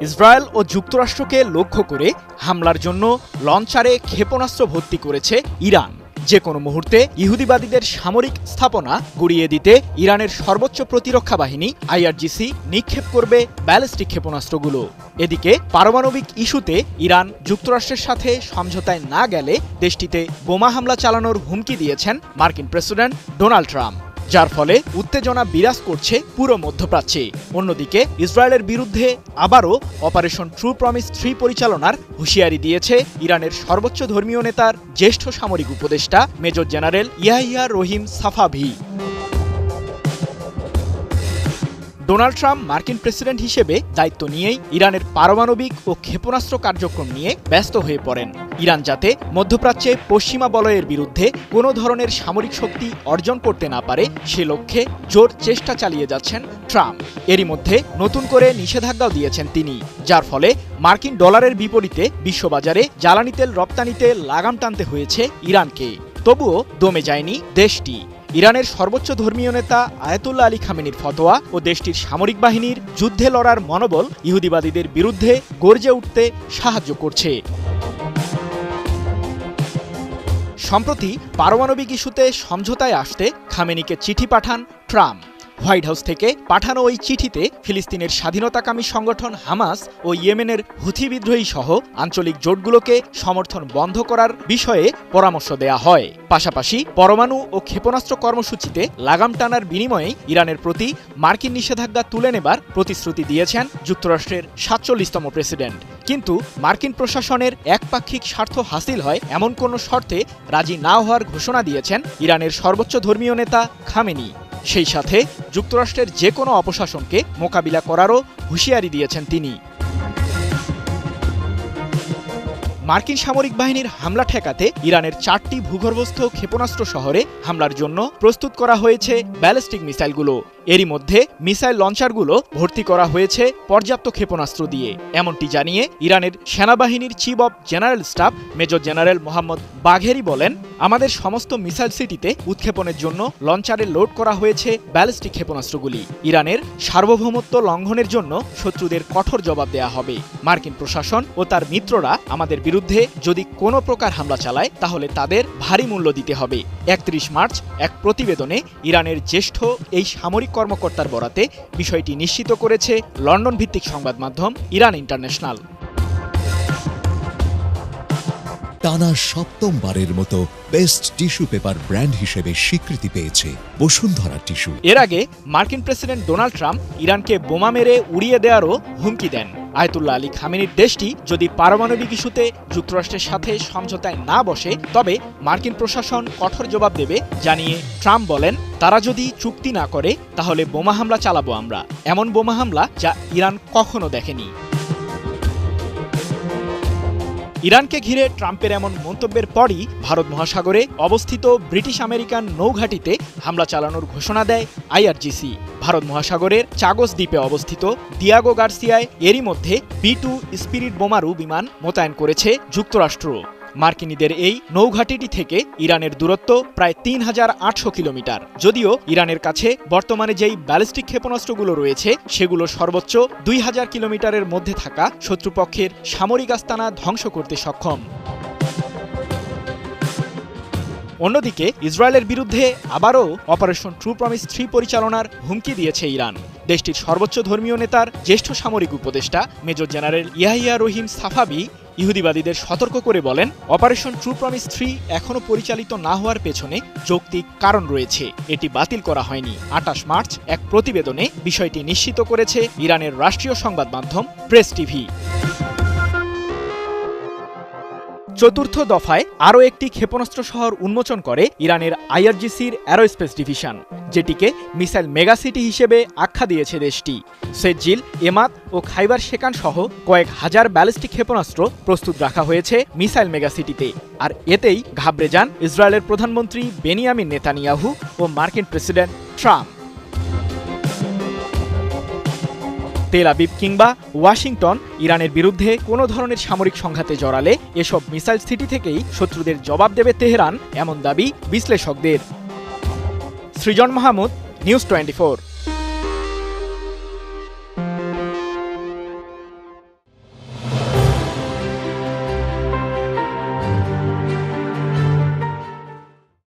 Israel ও যুক্তরাষ্ট্রকে লক্ষ্য করে হামলার জন্য লঞ্চারে ক্ষেপণাস্ত্র ভর্তি করেছে ইরান। যে কোনো মুহূর্তে ইহুদিবাদীদের সামরিক স্থাপনা গুড়িয়ে দিতে ইরানের সর্বোচ্চ প্রতিরক্ষা বাহিনী আইআরজিসি নিক্ষেপ করবে ব্যালিস্টিক ক্ষেপণাস্ত্রগুলো। এদিকে পারমাণবিক ইস্যুতে ইরান যুক্তরাষ্ট্রের সাথে সমঝোতায় না গেলে দেশটিতে বোমা হামলা চালানোর হুমকি দিয়েছেন মার্কিন প্রেসিডেন্ট ডোনাল্ড ট্রাম্প। যার ফলে উত্তেজনা বিরাজ করছে পুরো মধ্যপ্রাচ্যে। অন্যদিকে, ইসরায়েলের বিরুদ্ধে আবারও অপারেশন ট্রু প্রমিস থ্রি পরিচালনার হুঁশিয়ারি দিয়েছে ইরানের সর্বোচ্চ ধর্মীয় নেতার জ্যেষ্ঠ সামরিক উপদেষ্টা, major general Yahya Rahim Safavi. Donald Trump মার্কিন প্রেসিডেন্ট হিসেবে দায়িত্ব নিয়েই ইরানের পারমাণবিক ও ক্ষেপণাস্ত্র কার্যক্রম নিয়ে ব্যস্ত হয়ে পড়েন। ইরান যাতে মধ্যপ্রাচ্যে পশ্চিমা বলয়ের বিরুদ্ধে কোনো ধরনের সামরিক শক্তি অর্জন করতে না পারে, সে লক্ষ্যে জোর চেষ্টা চালিয়ে যাচ্ছেন ট্রাম্প। এরই মধ্যে নতুন করে নিষেধাজ্ঞাও দিয়েছেন তিনি, যার ফলে মার্কিন ডলারের বিপরীতে বিশ্ববাজারে জ্বালানি তেল রপ্তানিতে লাগাম টানতে হয়েছে ইরানকে। তবুও দমে যায়নি দেশটি। ইরানের সর্বোচ্চ ধর্মীয় নেতা আয়াতুল্লাহ আলী খামেনির ফতোয়া ও দেশটির সামরিক বাহিনীর যুদ্ধে লড়ার মনোবল ইহুদিবাদীদের বিরুদ্ধে গর্জে উঠতে সাহায্য করছে। সম্প্রতি পারমাণবিক ইস্যুতে সমঝোতায় আসতে খামেনিকে চিঠি পাঠান ট্রাম্প। হোয়াইট হাউস থেকে পাঠানো ওই চিঠিতে ফিলিস্তিনের স্বাধীনতাকামী সংগঠন হামাস ও ইয়েমেনের হুথি বিদ্রোহী সহ আঞ্চলিক জোটগুলোকে সমর্থন বন্ধ করার বিষয়ে পরামর্শ দেয়া হয়। পাশাপাশি পরমাণু ও ক্ষেপণাস্ত্র কর্মসূচিতে লাগাম টানার বিনিময়ে ইরানের প্রতি মার্কিন নিষেধাজ্ঞা তুলে নেবার প্রতিশ্রুতি দিয়েছেন যুক্তরাষ্ট্রের সাতচল্লিশতম প্রেসিডেন্ট। কিন্তু মার্কিন প্রশাসনের একপাক্ষিক স্বার্থ হাসিল হয় এমন কোনো শর্তে রাজি না হওয়ার ঘোষণা দিয়েছেন ইরানের সর্বোচ্চ ধর্মীয় নেতা খামেনি। সেই সাথে যুক্তরাষ্ট্রের যে কোনো অপশাসনকে মোকাবিলা করারও হুঁশিয়ারি দিয়েছেন তিনি। মার্কিন সামরিক বাহিনীর হামলা ঠেকাতে ইরানের চারটি ভূগর্ভস্থ ক্ষেপণাস্ত্র শহরে হামলার জন্য প্রস্তুত করা হয়েছে ব্যালিস্টিক মিসাইলগুলো। এরই মধ্যে মিসাইল লঞ্চারগুলো ভর্তি করা হয়েছে পর্যাপ্ত ক্ষেপণাস্ত্র দিয়ে। এমনটি জানিয়ে ইরানের সেনাবাহিনীর chief of general staff major general Mohammad Bagheri বলেন, আমাদের সমস্ত মিসাইল সিটিতে উৎক্ষেপণের জন্য লঞ্চারে লোড করা হয়েছে ব্যালিস্টিক ক্ষেপণাস্ত্রগুলি। ইরানের সার্বভৌমত্ব লঙ্ঘনের জন্য শত্রুদের কঠোর জবাব দেয়া হবে। মার্কিন প্রশাসন ও তার মিত্ররা আমাদের বিরুদ্ধে যদি কোনো প্রকার হামলা চালায় তাহলে তাদের ভারী মূল্য দিতে হবে। একত্রিশ মার্চ এক প্রতিবেদনে ইরানের জ্যেষ্ঠ এই সামরিক কর্মকর্তার বরাতে বিষয়টি নিশ্চিত করেছে লন্ডন ভিত্তিক সংবাদ মাধ্যম ইরান ইন্টারন্যাশনাল। টানা সপ্তমবারের মতো বেস্ট টিস্যু পেপার ব্র্যান্ড হিসেবে স্বীকৃতি পেয়েছে বসুন্ধরা টিস্যু। এর আগে মার্কিন প্রেসিডেন্ট ডোনাল্ড ট্রাম্প ইরানকে বোমা মেরে উড়িয়ে দেওয়ারও হুমকি দেন। আয়তুল্লাহ আলী খামেনির দেশটি যদি পারমাণবিক ইস্যুতে যুক্তরাষ্ট্রের সাথে সমঝোতায় না বসে, তবে মার্কিন প্রশাসন কঠোর জবাব দেবে, জানিয়ে ট্রাম্প বলেন, তারা যদি চুক্তি না করে, তাহলে বোমা হামলা চালাবো আমরা। এমন বোমা হামলা যা ইরান কখনো দেখেনি। ইরানকে ঘিরে ট্রাম্পের এমন মন্তব্যের পরই ভারত মহাসাগরে অবস্থিত ব্রিটিশ আমেরিকান নৌঘাটিতে হামলা চালানোর ঘোষণা দেয় আইআরজিসি। ভারত মহাসাগরের চাগস দ্বীপে অবস্থিত দিয়াগো গার্সিয়ায় এরই মধ্যে বি টু স্পিরিট বোমারু বিমান মোতায়েন করেছে যুক্তরাষ্ট্র। মার্কিনীদের এই নৌঘাটিটি থেকে ইরানের দূরত্ব প্রায় তিন হাজার আটশো কিলোমিটার। যদিও ইরানের কাছে বর্তমানে যেই ব্যালিস্টিক ক্ষেপণাস্ত্রগুলো রয়েছে, সেগুলো সর্বোচ্চ দুই হাজার কিলোমিটারের মধ্যে থাকা শত্রুপক্ষের সামরিক আস্তানা ধ্বংস করতে সক্ষম। অন্যদিকে ইসরায়েলের বিরুদ্ধে আবারও অপারেশন ট্রু প্রমিস থ্রি পরিচালনার হুমকি দিয়েছে ইরান। দেশটির সর্বোচ্চ ধর্মীয় নেতার জ্যেষ্ঠ সামরিক উপদেষ্টা major general Yahya Rahim Safavi ইহুদিবাদীদের সতর্ক করে বলেন অপারেশন ট্রু প্রমিস থ্রি এখনও পরিচালিত না হওয়ার পেছনে যৌক্তিক কারণ রয়েছে। এটি বাতিল করা হয়নি। আটাশ মার্চ এক প্রতিবেদনে বিষয়টি নিশ্চিত করেছে ইরানের রাষ্ট্রীয় সংবাদ মাধ্যম প্রেস টিভি। চতুর্থ দফায় আরও একটি ক্ষেপণাস্ত্র শহর উন্মোচন করে ইরানের আইআরজিসির অ্যারোস্পেস ডিভিশন, যেটিকে মিসাইল মেগাসিটি হিসেবে আখ্যা দিয়েছে দেশটি। সেজ্জিল, এমাত ও খাইবার শেকান সহ কয়েক হাজার ব্যালিস্টিক ক্ষেপণাস্ত্র প্রস্তুত রাখা হয়েছে মিসাইল মেগাসিটিতে। আর এতেই ঘাবড়ে যান ইসরায়েলের প্রধানমন্ত্রী বেনিয়ামিন নেতানিয়াহু ও মার্কিন প্রেসিডেন্ট ট্রাম্প। তেল আবিব কিংবা ওয়াশিংটন, ইরানের বিরুদ্ধে কোনো ধরনের সামরিক সংঘাতে জড়ালে এসব মিসাইল সিটি থেকেই শত্রুদের জবাব দেবে তেহরান, এমন দাবি বিশ্লেষকদের। সৃজন মাহমুদ, নিউজ টোয়েন্টি